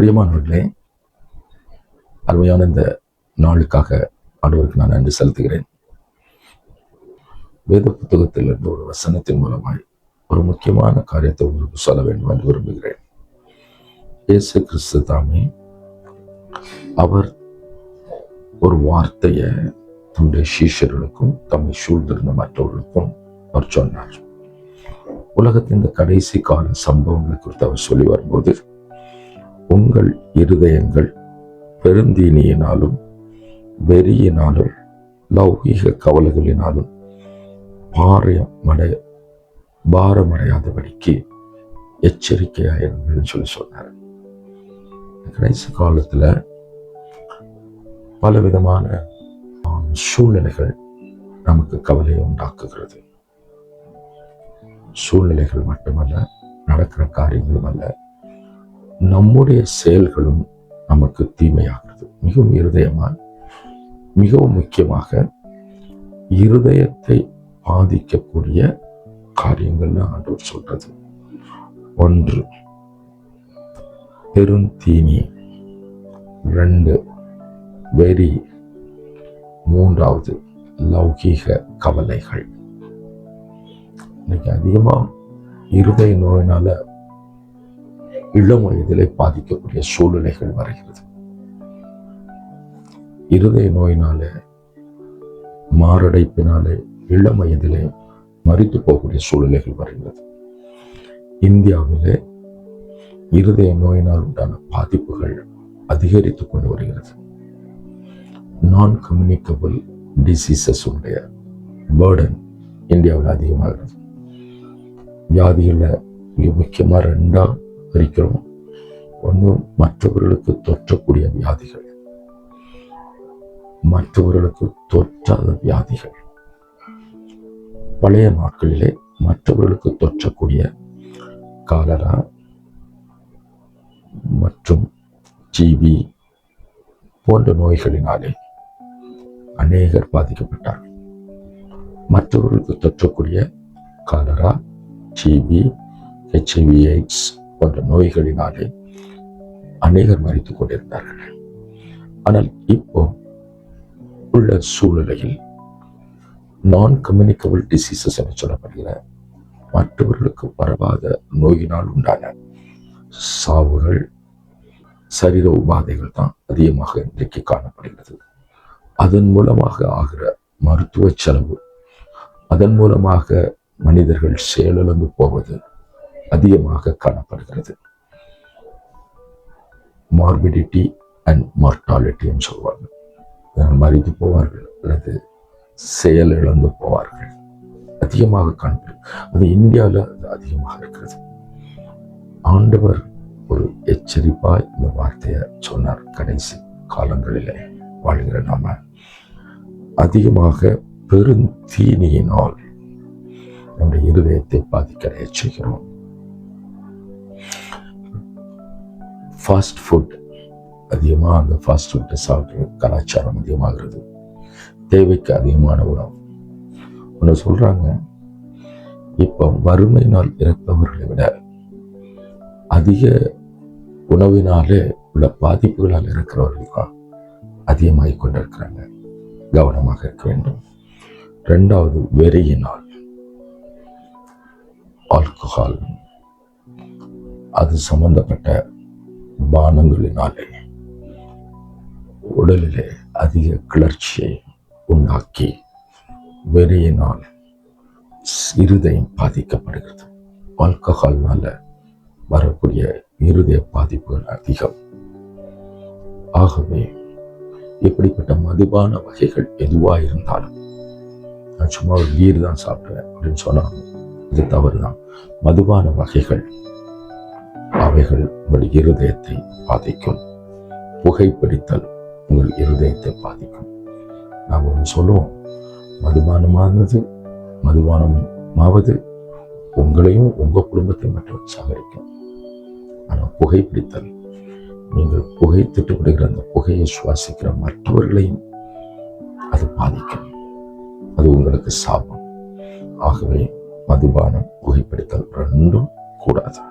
பிரியமானவர்களே அருமையான இந்த நாளுக்காக ஆண்டவருக்கு நான் நன்றி செலுத்துகிறேன். வேத புத்தகத்தில் இருந்த ஒரு வசனத்தின் மூலமாய் ஒரு முக்கியமான காரியத்தை உங்களுக்கு சொல்ல வேண்டும் என்று விரும்புகிறேன். இயேசு கிறிஸ்து தாமே அவர் ஒரு வார்த்தையை தம்முடைய சீஷர்களுக்கும் தம்மை சூழ்ந்திருந்த மற்றவர்களுக்கும் அவர் சொன்னார். உலகத்தின் இந்த கடைசி கால சம்பவங்களை குறித்து அவர் சொல்லி வரும்போது உங்கள் இருதயங்கள் பெருந்தீனியினாலும் வெறியினாலும் லௌகீக கவலைகளினாலும் பாரமடைய பாரமடையாதபடிக்கு எச்சரிக்கையாயிருங்கள்னு சொல்லி சொன்னார். கடைசி காலத்துல பல விதமான சூழ்நிலைகள் நமக்கு கவலையை உண்டாக்குகிறது. சூழ்நிலைகள் மட்டுமல்ல நடக்கிற காரியங்களும் அல்ல. நம்முடைய செயல்களும் நமக்கு தீமையாகிறது. மிகவும் இருதயமாக மிகவும் முக்கியமாக இருதயத்தை பாதிக்கக்கூடிய காரியங்கள்னு ஆண்டவர் சொல்றது. ஒன்று பெருந்தீனி ரெண்டு வெறி. மூன்றாவது லௌகீக கவலைகள். இன்னைக்கு அதிகமாக இருதய நோயினால இளம் வயதிலே பாதிக்கக்கூடிய சூழ்நிலைகள் வருகிறது. இருதய நோயினால மாரடைப்பினாலே இளம் வயதிலே மறித்து போகக்கூடிய சூழ்நிலைகள் வருகிறது. இந்தியாவிலே இருதய நோயினால் உண்டான பாதிப்புகள் அதிகரித்து கொண்டு வருகிறது. நான் கம்யூனிகபிள் டிசீசஸ் உடைய பேர்டன் இந்தியாவில் அதிகமாகிறது. வியாதிகளில் மிக முக்கியமாக ரெண்டாம் பிரிக்கிறோம். ஒன்று மற்றவர்களுக்கு தொற்றக்கூடிய வியாதிகள். மற்றவர்களுக்கு தொற்றாத வியாதிகள். பழைய நாட்களிலே மற்றவர்களுக்கு தொற்றக்கூடிய காலரா மற்றும் ஜிபி போன்ற நோய்களினாலே அநேகர் பாதிக்கப்பட்டார்கள். மற்றவர்களுக்கு தொற்றக்கூடிய காலரா ஜிபி ஹெச்ஐவி எய்ட்ஸ் போன்ற நோய்களினாலே அநேகர் மறித்துக் கொண்டிருந்தார்கள். ஆனால் இப்போ உள்ள சூழ்நிலையில் நான் கம்யூனிகபிள் டிசீசஸ் என சொல்லப்படுகிற மற்றவர்களுக்கு பரவாத நோயினால் உண்டான சாவுகள் சரீர உபாதைகள் தான் அதிகமாக இன்றைக்கு காணப்படுகிறது. அதன் மூலமாக ஆகிற மருத்துவ செலவு அதன் மூலமாக மனிதர்கள் செயலிழந்து போவது அதிகமாக காணப்படுகிறது. மார்பிடிட்டி அண்ட் மார்டாலிட்டின்னு சொல்லுவாங்க மறித்து போவார்கள் அல்லது செயல் இழந்து போவார்கள். அதிகமாக காணப்படும் அது இந்தியாவில் அது அதிகமாக இருக்கிறது. ஆண்டவர் ஒரு எச்சரிப்பாய் இந்த வார்த்தையை சொன்னார். கடைசி காலங்களிலே வாழ்கிற நாம. அதிகமாக பெருந்தீனியினால் நம்முடைய இருதயத்தை பாதிக்க செய்கிறோம் ஃபாஸ்ட் ஃபுட் அதிகமாக அந்த ஃபாஸ்ட் ஃபுட்டை சாப்பிட்ற கலாச்சாரம் அதிகமாகிறது. தேவைக்கு அதிகமான உணவு. ஒன்று சொல்கிறாங்க இப்போ வறுமையினால் இறப்பவர்களை விட அதிக உணவினாலே உள்ள பாதிப்புகளால் இருக்கிறவர்கள் தான் அதிகமாகி கொண்டிருக்கிறாங்க. கவனமாக இருக்க வேண்டும். ரெண்டாவது வெறியினால். ஆல்கஹால் அது சம்பந்தப்பட்ட பானங்களினாலே உடலிலே அதிக கிளர்ச்சியை உண்டாக்கி வெறியினால் இருதயம் பாதிக்கப்படுகிறது. ஆல்கஹால்னால வரக்கூடிய இருதய பாதிப்புகள் அதிகம். ஆகவே இப்படிப்பட்ட மதுபான வகைகள் எதுவாக இருந்தாலும் நான் சும்மா ஒரு பீர் தான் சாப்பிடுவேன் அப்படின்னு சொன்னாங்க இது தவறுதான். மதுபான வகைகள் அவைகள் உங்கள் இருதயத்தை பாதிக்கும். புகைப்பிடித்தல் உங்கள் இருதயத்தை பாதிக்கும். நாம் ஒன்று சொல்லுவோம் மதுபானமானது மதுபானமாவது உங்களையும் உங்கள் குடும்பத்தை மட்டும் சாகரிக்கும் ஆனால் புகைப்பிடித்தல் நீங்கள் புகை விடுகிற அந்த புகையை சுவாசிக்கிற மற்றவர்களையும் அது பாதிக்கும். அது உங்களுக்கு சாபம். ஆகவே மதுபானம் புகைப்பிடித்தல் ரெண்டும் கூடாது.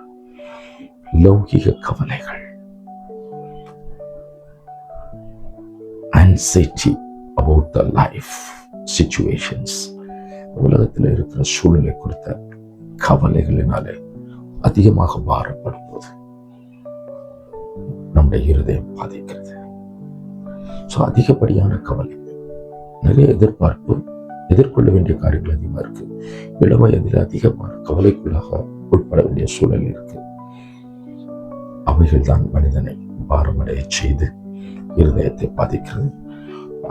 லௌகிக கவலைகள். Anxiety about the life situations உலகத்தில் இருக்கிற சூழலை குறித்த கவலைகளினாலே அதிகமாக பாரப்படும் போது நம்முடைய இருதயம் பாதிக்கிறது. ஸோ அதிகப்படியான கவலை. நிறைய எதிர்பார்ப்பு எதிர்கொள்ள வேண்டிய காரியங்கள் அதிகமாக இருக்குது இளவயதில் அதிகமான கவலைக்குள்ளாக உட்பட வேண்டிய சூழல் இருக்குது அவைகள்தான் மனிதனை பாரமடைய செய்து இருதயத்தை பாதிக்கிறது.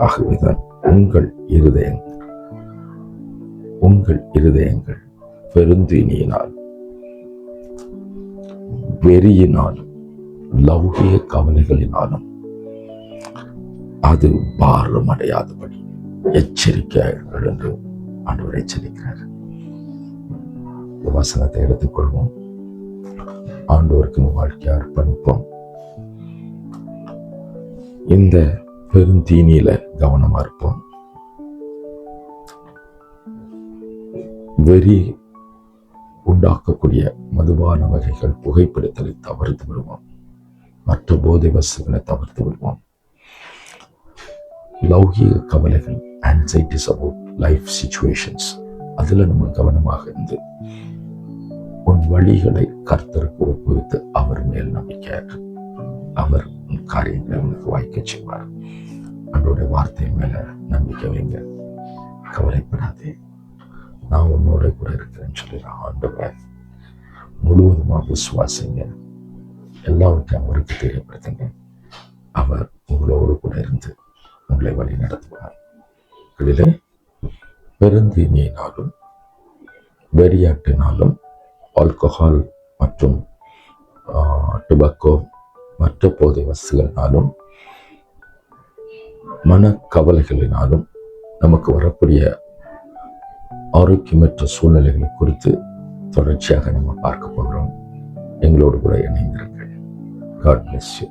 ஆகவேதான் உங்கள் இருதயங்கள் உங்கள் இருதயங்கள் பெருந்தீனியினால் வெறியினாலும் லௌகிய கவலைகளினாலும் அது பாரமடையாதபடி எச்சரிக்கையார்கள் என்று ஆண்டவர் எச்சரிக்கிறார் இந்த வசனத்தை எடுத்துக்கொள்வோம். ஆண்டவருக்கு நம்ம வாழ்க்கையை அர்ப்பணிப்போம். இந்த பெருந்தீனியில கவனமா இருப்போம். வெறி உண்டாக்கக்கூடிய மதுபான வகைகள் புகைப்பிடித்தலை தவிர்த்து விடுவோம். மற்ற போதை வசதிகளை தவிர்த்து விடுவோம். லௌகிக கவலைகள் ஆன்சைட்டிஸ் அபவுட் லைஃப் சுச்சுவேஷன்ஸ் அதில் நம்ம கவனமாக இருந்து உன் வழிகளை கர்த்தருக்கு ஒப்புவித்து அவர் மேல் நம்பிக்கை அவர் உன் காரியங்களை உனக்கு வாய்க்க செய்வார். அவருடைய வார்த்தை மேல நம்பிக்கை வைங்க. கவலைப்படாதே. நான் உன்னோட கூட இருக்கிறேன்னு சொல்லி நான் ஆண்டவரை. முழுவதுமாக விசுவாசிங்க. எல்லாவற்றையும் அவருக்கு தெரியப்படுத்துங்க. அவர் உங்களோடு கூட இருந்து உங்களை வழி நடத்துவார். இதில் பெருந்தீனியினாலும் வெறியாட்டினாலும் ஆல்கஹால் மற்றும் டுபக்கோ மற்ற போதை வசதிகளினாலும் மனக்கவலைகளினாலும் நமக்கு வரக்கூடிய ஆரோக்கியமற்ற சூழ்நிலைகளை குறித்து தொடர்ச்சியாக நம்ம பார்க்க போகிறோம். எங்களோடு கூட இணைந்திருங்கள். God bless you